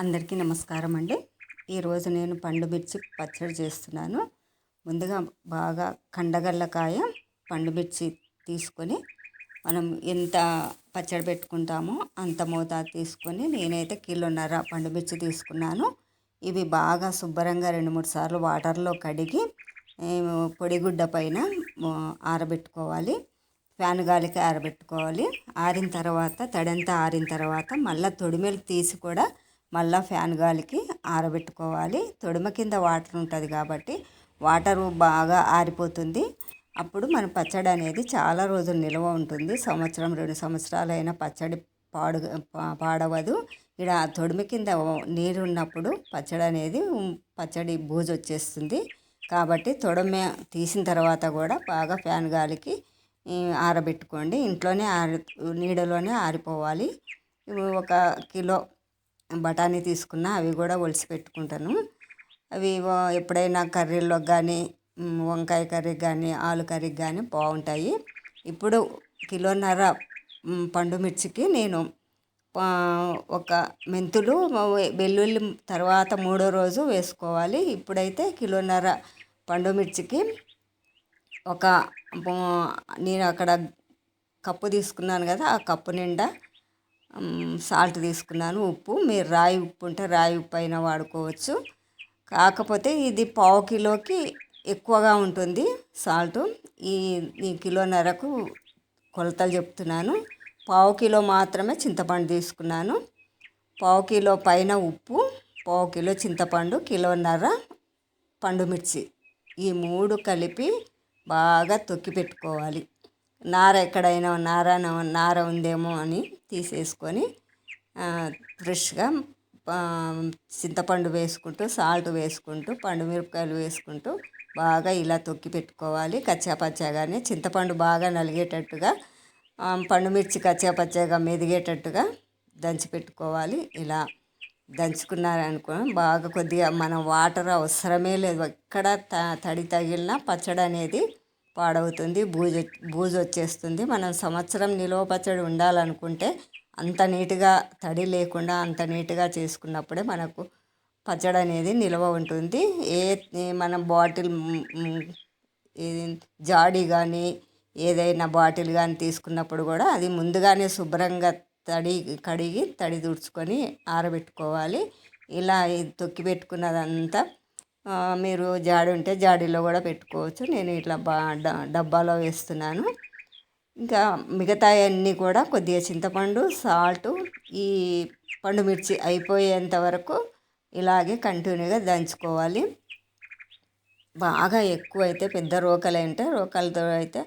అందరికీ నమస్కారం అండి. ఈరోజు నేను పండు మిర్చి పచ్చడి చేస్తున్నాను. ముందుగా బాగా కండగల్లకాయ పండు మిర్చి తీసుకొని మనం ఎంత పచ్చడి పెట్టుకుంటామో అంత మోతాదు తీసుకొని నేనైతే కిలోన్నర పండు మిర్చి తీసుకున్నాను. ఇవి బాగా శుభ్రంగా రెండు మూడు సార్లు వాటర్లో కడిగి పొడిగుడ్డ పైన ఆరబెట్టుకోవాలి. ఫ్యాన్ గాలికి ఆరబెట్టుకోవాలి. ఆరిన తర్వాత తడంతా ఆరిన తర్వాత మళ్ళీ తొడిమెలు తీసి కూడా మళ్ళీ ఫ్యాన్ గాలికి ఆరబెట్టుకోవాలి. తొడిమ కింద వాటర్ ఉంటుంది కాబట్టి వాటర్ బాగా ఆరిపోతుంది. అప్పుడు మన పచ్చడి అనేది చాలా రోజులు నిల్వ ఉంటుంది. సంవత్సరం రెండు సంవత్సరాలైన పచ్చడి పాడు పాడవదు. ఇక్కడ తొడిమి కింద నీరు ఉన్నప్పుడు పచ్చడి అనేది పచ్చడి బూజు వచ్చేస్తుంది. కాబట్టి తొడమ తీసిన తర్వాత కూడా బాగా ఫ్యాన్ గాలికి ఆరబెట్టుకోండి. ఇంట్లోనే ఆరి నీడలోనే ఆరిపోవాలి. ఒక కిలో బఠానీ తీసుకున్న అవి కూడా ఒలిసి పెట్టుకుంటాను. అవి ఎప్పుడైనా కర్రీల్లో కానీ వంకాయ కర్రీ కానీ ఆలు కర్రీ కానీ బాగుంటాయి. ఇప్పుడు కిలోన్నర పండు మిర్చికి నేను ఒక మెంతులు వెల్లుల్లి తర్వాత మూడో రోజు వేసుకోవాలి. ఇప్పుడైతే కిలోన్నర పండు మిర్చికి ఒక నేను అక్కడ కప్పు తీసుకున్నాను కదా ఆ కప్పు నిండా సాల్ట్ తీసుకున్నాను ఉప్పు. మీరు రాయి ఉప్పు ఉంటే రాయి ఉప్పు అయినా వాడుకోవచ్చు. కాకపోతే ఇది పావు కిలోకి ఎక్కువగా ఉంటుంది సాల్ట్. ఈ ఈ కిలోన్నరకు కొలతలు చెప్తున్నాను. పావు కిలో మాత్రమే చింతపండు తీసుకున్నాను. పావు కిలో పైన ఉప్పు పావు కిలో చింతపండు కిలోన్నర పండుమిర్చి ఈ మూడు కలిపి బాగా తొక్కి పెట్టుకోవాలి. నార ఎక్కడైనా నార నార ఉందేమో అని తీసేసుకొని ఫ్రెష్గా చింతపండు వేసుకుంటూ సాల్ట్ వేసుకుంటూ పండు మిరపకాయలు వేసుకుంటూ బాగా ఇలా తొక్కి పెట్టుకోవాలి. కచ్చాపచ్చాగానే చింతపండు బాగా నలిగేటట్టుగా పండుమిర్చి కచ్చాపచ్చాగా మెదిగేటట్టుగా దంచి పెట్టుకోవాలి. ఇలా దంచుకున్నారనుకో బాగా కొద్దిగా మనం వాటర్ అవసరమే లేదు. ఎక్కడ త తడి తగిలినా పచ్చడి అనేది పాడవుతుంది బూజు బూజు వచ్చేస్తుంది మనం సంవత్సరం నిలువ పచ్చడి ఉండాలనుకుంటే అంత నీట్గా తడి లేకుండా అంత నీట్గా చేసుకున్నప్పుడే మనకు పచ్చడి అనేది నిల్వ ఉంటుంది. ఏ మనం బాటిల్ జాడి కానీ ఏదైనా బాటిల్ కానీ తీసుకున్నప్పుడు కూడా అది ముందుగానే శుభ్రంగా తడి కడిగి తడి తుడుచుకొని ఆరబెట్టుకోవాలి. ఇలా తొక్కి పెట్టుకున్నదంతా మీరు జాడి ఉంటే జాడీలో కూడా పెట్టుకోవచ్చు. నేను ఇట్లా బా డబ్బాలో వేస్తున్నాను. ఇంకా మిగతా అన్నీ కూడా కొద్దిగా చింతపండు సాల్ట్ ఈ పండు మిర్చి అయిపోయేంత వరకు ఇలాగే కంటిన్యూగా దంచుకోవాలి. బాగా ఎక్కువ అయితే పెద్ద రోకలు అంటే రోకలతో అయితే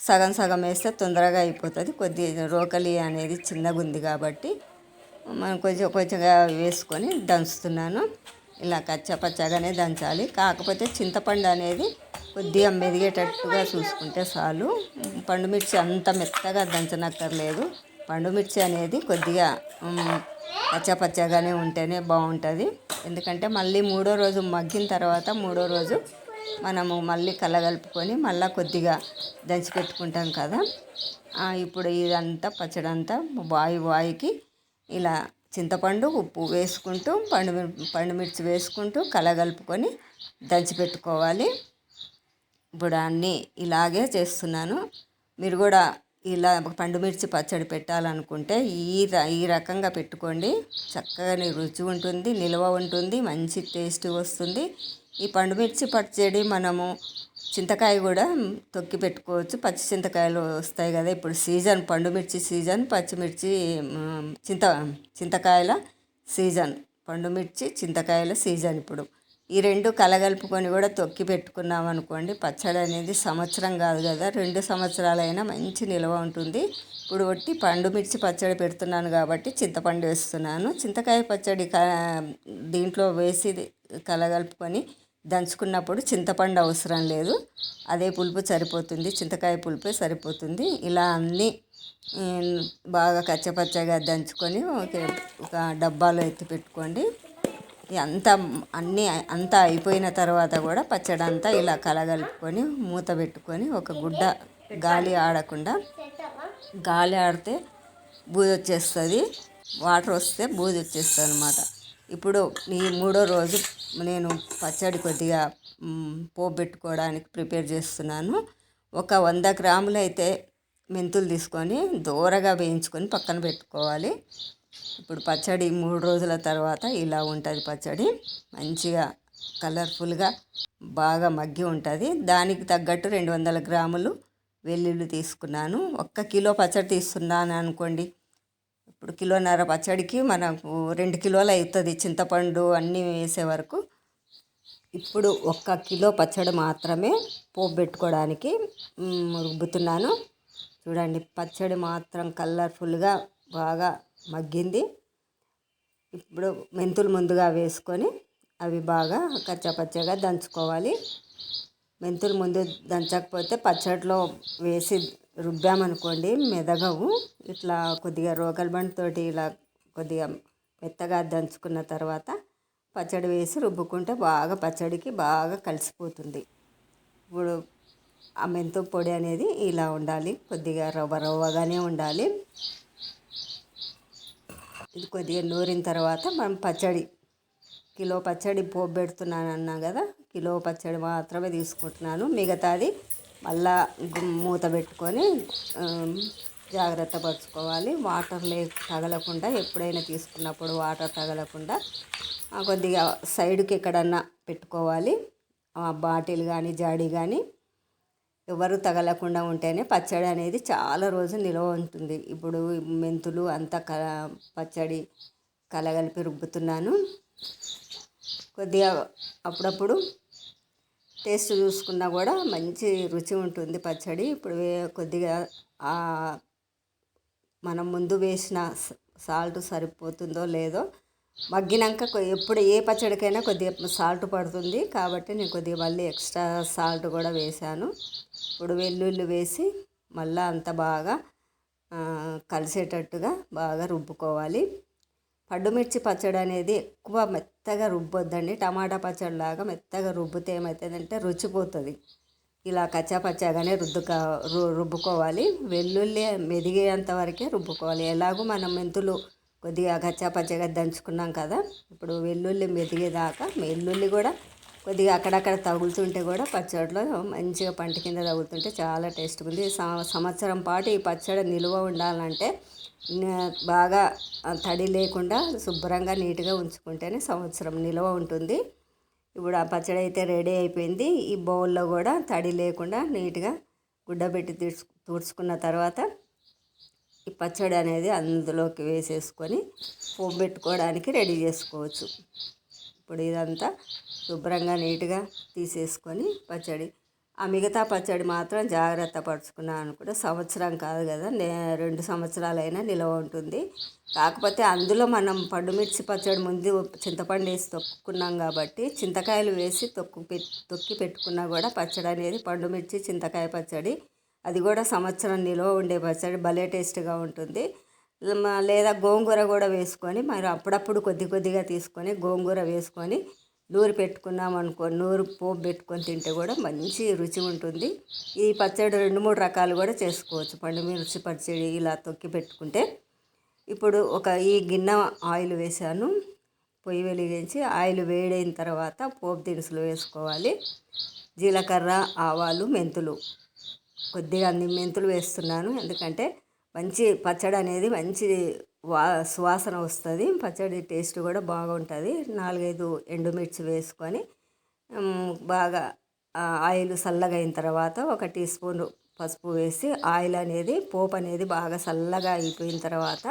సగం సగం వేస్తే తొందరగా అయిపోతుంది. కొద్దిగా రోకలి అనేది చిన్నగా ఉంది కాబట్టి మనం కొంచెం కొంచెంగా వేసుకొని దంచుతున్నాను. ఇలా కచ్చపచ్చగానే దంచాలి. కాకపోతే చింతపండు అనేది కొద్దిగా మెదిగేటట్టుగా చూసుకుంటే చాలు. పండుమిర్చి అంత మెత్తగా దంచనక్కర్లేదు. పండుమిర్చి అనేది కొద్దిగా పచ్చపచ్చగానే ఉంటేనే బాగుంటుంది. ఎందుకంటే మళ్ళీ మూడో రోజు మగ్గిన తర్వాత మూడో రోజు మనము మళ్ళీ కలగలుపుకొని మళ్ళీ కొద్దిగా దంచి పెట్టుకుంటాం కదా. ఇప్పుడు ఇదంతా పచ్చడంతా బాయి వాయి వాయికి ఇలా చింతపండు ఉప్పు వేసుకుంటూ పండు పండుమిర్చి వేసుకుంటూ కలగలుపుకొని దంచిపెట్టుకోవాలి. ఇప్పుడు అన్నీ ఇలాగే చేస్తున్నాను. మీరు కూడా ఇలా పండుమిర్చి పచ్చడి పెట్టాలనుకుంటే ఈ ఈ రకంగా పెట్టుకోండి. చక్కగా రుచి ఉంటుంది నిల్వ ఉంటుంది మంచి టేస్ట్ వస్తుంది. ఈ పండుమిర్చి పచ్చడి మనము చింతకాయ కూడా తొక్కి పెట్టుకోవచ్చు. పచ్చి చింతకాయలు వస్తాయి కదా ఇప్పుడు సీజన్ పండుమిర్చి సీజన్ పచ్చిమిర్చి చింత చింతకాయల సీజన్ పండుమిర్చి చింతకాయల సీజన్ ఇప్పుడు. ఈ రెండు కలగలుపుకొని కూడా తొక్కి పెట్టుకున్నాం అనుకోండి పచ్చడి అనేది సంవత్సరం కాదు కదా రెండు సంవత్సరాలైనా మంచి నిల్వ ఉంటుంది. ఇప్పుడు ఒట్టి పండు మిర్చి పచ్చడి పెడుతున్నాను కాబట్టి చింతపండు వేస్తున్నాను. చింతకాయ పచ్చడి దీంట్లో వేసి కలగలుపుకొని దంచుకున్నప్పుడు చింతపండు అవసరం లేదు. అదే పులుపు సరిపోతుంది. చింతకాయ పులుపే సరిపోతుంది. ఇలా అన్నీ బాగా కచ్చపచ్చగా దంచుకొని ఒక డబ్బాలో ఎత్తి పెట్టుకోండి. అంతా అన్నీ అంతా అయిపోయిన తర్వాత కూడా పచ్చడి అంతా ఇలా కలగలుపుకొని మూత పెట్టుకొని ఒక గుడ్డ గాలి ఆడకుండా గాలి ఆడితే బూజు వచ్చేస్తుంది. వాటర్ వస్తే బూజు వచ్చేస్తుంది అనమాట ఇప్పుడు ఈ మూడో రోజు నేను పచ్చడి కొద్దిగా పోబెట్టుకోవడానికి పోపు పెట్టుకోవడానికి ప్రిపేర్ చేస్తున్నాను. ఒక వంద గ్రాములు అయితే మెంతులు తీసుకొని దూరగా వేయించుకొని పక్కన పెట్టుకోవాలి. ఇప్పుడు పచ్చడి మూడు రోజుల తర్వాత ఇలా ఉంటుంది పచ్చడి. మంచిగా కలర్ఫుల్గా బాగా మగ్గి ఉంటుంది. దానికి తగ్గట్టు రెండు వందల గ్రాములు వెల్లుల్లి తీసుకున్నాను. ఒక్క కిలో పచ్చడి తీసుకున్నాను అనుకోండి ఇప్పుడు కిలోన్నర పచ్చడికి మనకు రెండు కిలోలు అవుతుంది చింతపండు అన్నీ వేసే వరకు. ఇప్పుడు ఒక్క కిలో పచ్చడి మాత్రమే పోపు పెట్టుకోవడానికి రుబ్బుతున్నాను. చూడండి పచ్చడి మాత్రం కలర్ఫుల్గా బాగా మగ్గింది. ఇప్పుడు మెంతులు ముందుగా వేసుకొని అవి బాగా కచ్చపచ్చగా దంచుకోవాలి. మెంతులు ముందు దంచకపోతే పచ్చడిలో వేసి రుబ్బామనుకోండి మెదగవు. ఇట్లా కొద్దిగా రోకల్ బండితోటి ఇలా కొద్దిగా మెత్తగా దంచుకున్న తర్వాత పచ్చడి వేసి రుబ్బుకుంటే బాగా పచ్చడికి బాగా కలిసిపోతుంది. ఇప్పుడు ఆ మెంతు పొడి అనేది ఇలా ఉండాలి. కొద్దిగా రవ్వ రవ్వగానే ఉండాలి. ఇది కొద్దిగా నూరిన తర్వాత మనం పచ్చడి కిలో పచ్చడి పోబెడుతున్నాను పెడుతున్నాను అన్నా కదా కిలో పచ్చడి మాత్రమే తీసుకుంటున్నాను. మిగతాది మళ్ళా మూత పెట్టుకొని జాగ్రత్త పరుచుకోవాలి. వాటర్ లే తగలకుండా ఎప్పుడైనా తీసుకున్నప్పుడు వాటర్ తగలకుండా కొద్దిగా సైడ్కి ఎక్కడన్నా పెట్టుకోవాలి. బాటిల్ కానీ జాడీ కానీ ఎవరు తగలకుండా ఉంటేనే పచ్చడి అనేది చాలా రోజు నిల్వ ఉంటుంది. ఇప్పుడు మెంతులు అంతా క పచ్చడి కలగలిపి రుబ్బుతున్నాను. కొద్దిగా అప్పుడప్పుడు టేస్ట్ చూసుకున్నా కూడా మంచి రుచి ఉంటుంది పచ్చడి. ఇప్పుడు వే- కొద్దిగా మనం ముందు వేసిన సాల్ట్ సరిపోతుందో లేదో మగ్గినాక ఎప్పుడు ఏ పచ్చడికైనా కొద్దిగా సాల్ట్ పడుతుంది కాబట్టి నేను కొద్దిగా మళ్ళీ ఎక్స్ట్రా సాల్ట్ కూడా వేశాను. ఇప్పుడు వెల్లుల్లి వేసి మళ్ళీ అంత బాగా కలిసేటట్టుగా బాగా రుబ్బుకోవాలి. పండుమిర్చి పచ్చడి అనేది ఎక్కువ మెత్తగా రుబ్బొద్దండి. టమాటా పచ్చడి లాగా మెత్తగా రుబ్బితే ఏమవుతుందంటే రుచిపోతుంది ఇలా కచ్చా పచ్చాగానే రుద్దుక రు- రుబ్బుకోవాలి. వెల్లుల్లి మెదిగేంత వరకే రుబ్బుకోవాలి. ఎలాగో మనం మెంతులు కొద్దిగా కచ్చా పచ్చగా దంచుకున్నాం కదా ఇప్పుడు వెల్లుల్లి మెదిగేదాకా వెల్లుల్లి కూడా కొద్దిగా అక్కడక్కడ తగులుతుంటే కూడా పచ్చడిలో మంచిగా పంట కింద తగులుతుంటే చాలా టేస్ట్ ఉంది. సంవత్సరం పాటు ఈ పచ్చడి నిలువ ఉండాలంటే బాగా తడి లేకుండా శుభ్రంగా నీట్గా ఉంచుకుంటేనే సంవత్సరం నిలువ ఉంటుంది. ఇప్పుడు ఆ పచ్చడి అయితే రెడీ అయిపోయింది. ఈ బౌల్లో కూడా తడి లేకుండా నీట్గా గుడ్డ పెట్టి తీర్చు తుడుచుకున్న తర్వాత ఈ పచ్చడి అనేది అందులోకి వేసేసుకొని పోపు పెట్టుకోవడానికి రెడీ చేసుకోవచ్చు. ఇప్పుడు ఇదంతా శుభ్రంగా నీట్గా తీసేసుకొని పచ్చడి. ఆ మిగతా పచ్చడి మాత్రం జాగ్రత్త పరుచుకున్నాను కూడా. సంవత్సరం కాదు కదా నే రెండు సంవత్సరాలైనా నిల్వ ఉంటుంది. కాకపోతే అందులో మనం పండుమిర్చి పచ్చడి ముందు చింతపండు వేసి తొక్కున్నాం కాబట్టి చింతకాయలు వేసి తొక్కు పెట్ తొక్కి పెట్టుకున్నా కూడా పచ్చడి అనేది పండుమిర్చి చింతకాయ పచ్చడి అది కూడా సంవత్సరం నిల్వ ఉండే పచ్చడి భలే టేస్ట్గా ఉంటుంది. లేదా గోంగూర కూడా వేసుకొని మరి అప్పుడప్పుడు కొద్ది కొద్దిగా తీసుకొని గోంగూర వేసుకొని నూరు పెట్టుకున్నాం అనుకో నూరు పోపు పెట్టుకొని తింటే కూడా మంచి రుచి ఉంటుంది. ఈ పచ్చడి రెండు మూడు రకాలు కూడా చేసుకోవచ్చు. పండు మిర్చి పచ్చడి ఇలా తొక్కి పెట్టుకుంటే. ఇప్పుడు ఒక ఈ గిన్నె ఆయిల్ వేసాను పొయ్యి వెలిగించి ఆయిల్ వేడైన తర్వాత పోపు దినుసులు వేసుకోవాలి. జీలకర్ర ఆవాలు మెంతులు. కొద్దిగా అన్ని మెంతులు వేస్తున్నాను. ఎందుకంటే మంచి పచ్చడి అనేది మంచి వా సువాసన వస్తుంది పచ్చడి టేస్ట్ కూడా బాగుంటుంది. నాలుగైదు ఎండుమిర్చి వేసుకొని బాగా ఆయిల్ చల్లగా అయిన తర్వాత ఒక టీ స్పూన్ పసుపు వేసి ఆయిల్ అనేది పోపు అనేది బాగా చల్లగా అయిపోయిన తర్వాత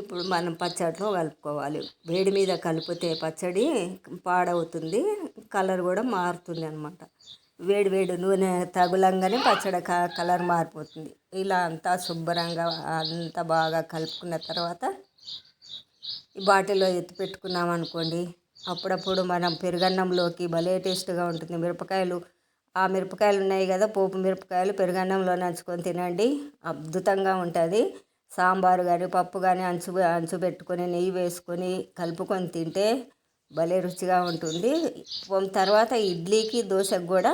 ఇప్పుడు మనం పచ్చడిలో కలుపుకోవాలి. వేడి మీద కలిపితే పచ్చడి పాడవుతుంది కలర్ కూడా మారుతుంది అనమాట వేడి వేడి నూనె తగులంగానే పచ్చడి కలర్ మారిపోతుంది. ఇలా అంతా శుభ్రంగా అంతా బాగా కలుపుకున్న తర్వాత ఈ బాటిల్లో ఎత్తి పెట్టుకున్నాం అనుకోండి. అప్పుడప్పుడు మనం పెరుగన్నంలోకి భలే టేస్ట్గా ఉంటుంది. మిరపకాయలు ఆ మిరపకాయలు ఉన్నాయి కదా పోపు మిరపకాయలు పెరుగన్నంలో నంచుకొని తినండి. అద్భుతంగా ఉంటుంది. సాంబారు కానీ పప్పు కానీ అంచు అంచు పెట్టుకొని నెయ్యి వేసుకొని కలుపుకొని తింటే భలే రుచిగా ఉంటుంది. తర్వాత ఇడ్లీకి దోశకు కూడా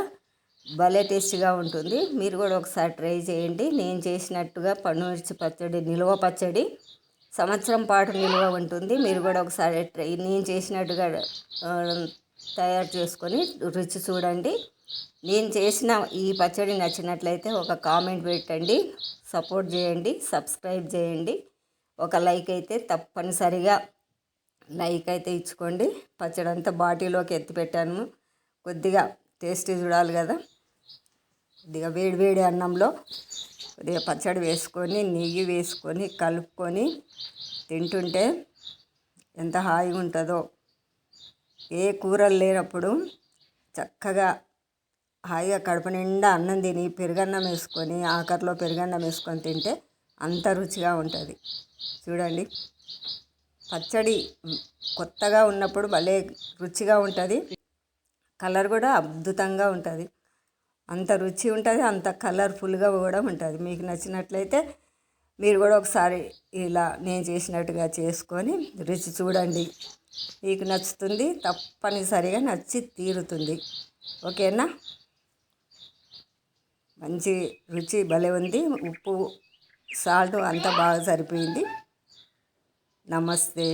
భలే టేస్ట్గా ఉంటుంది. మీరు కూడా ఒకసారి ట్రై చేయండి. నేను చేసినట్టుగా పండుమిర్చి పచ్చడి నిల్వ పచ్చడి సంవత్సరం పాటు నిల్వ ఉంటుంది. మీరు కూడా ఒకసారి ట్రై నేను చేసినట్టుగా తయారు చేసుకొని రుచి చూడండి. నేను చేసిన ఈ పచ్చడి నచ్చినట్లయితే ఒక కామెంట్ పెట్టండి సపోర్ట్ చేయండి సబ్స్క్రైబ్ చేయండి. ఒక లైక్ అయితే తప్పనిసరిగా లైక్ అయితే ఇచ్చుకోండి. పచ్చడి అంతా బాటిలోకి ఎత్తి పెట్టాను. కొద్దిగా టేస్ట్ చూడాలి కదా. కొద్దిగా వేడి వేడి అన్నంలో కొద్దిగా పచ్చడి వేసుకొని నెయ్యి వేసుకొని కలుపుకొని తింటుంటే ఎంత హాయిగా ఉంటుందో. ఏ కూరలు లేనప్పుడు చక్కగా హాయిగా కడుపు నిండా అన్నం తిని పెరుగన్నం వేసుకొని ఆఖరిలో పెరుగన్నం వేసుకొని తింటే అంత రుచిగా ఉంటుంది. చూడండి. పచ్చడి కొత్తగా ఉన్నప్పుడు భలే రుచిగా ఉంటుంది. కలర్ కూడా అద్భుతంగా ఉంటుంది. అంత రుచి ఉంటుంది అంత కలర్ఫుల్గా కూడా ఉంటుంది. మీకు నచ్చినట్లయితే మీరు కూడా ఒకసారి ఇలా నేను చేసినట్టుగా చేసుకొని రుచి చూడండి. మీకు నచ్చుతుంది తప్పనిసరిగా నచ్చి తీరుతుంది. ఓకేనా? మంచి రుచి భలే ఉంది. ఉప్పు సాల్ట్ అంతా బాగా సరిపోయింది. నమస్తే.